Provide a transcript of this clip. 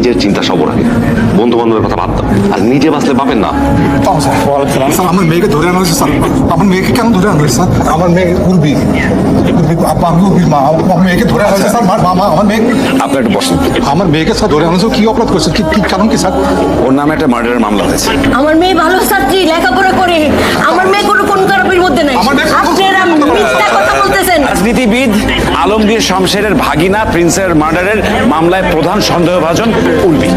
নিজের চিন্তা সব রাখে। বন্ধু বান্ধবের কথা ভাবতাম আর নিজে বাঁচলে পাবেন না। তাও স্যার স্যার আমার মেয়েকে ধরে আনা হয়েছে স্যার। আমার মেয়েকে কেন ধরে আনা হয়েছে স্যার? আমার মেয়ে উর্বি। আমি উর্বির মা আমার মেয়েকে ধরে আনা হয়েছে স্যার মা- মা আমার মেয়ে আপনি একটু বসুন। আমার মেয়েকে স্যার ধরে আনা হয়েছে কি অপরাধ করছে? কি কি কারণ কি স্যার? ওর নামে একটা মার্ডারের মামলা হয়েছে। আমার মেয়ে ভালো ছাত্রী লেখাপড়া করে? আমার মেয়ে কোনো কোন খারাপের মধ্যে নাই আমার মেয়ে- আপনারা মিথ্যা কথা বলতেছেন রাজনীতিবিদ আলমগীর শামশেরের ভাগিনা প্রিন্সের মার্ডারের মামলায় প্রধান সন্দেহভাজন উর্মি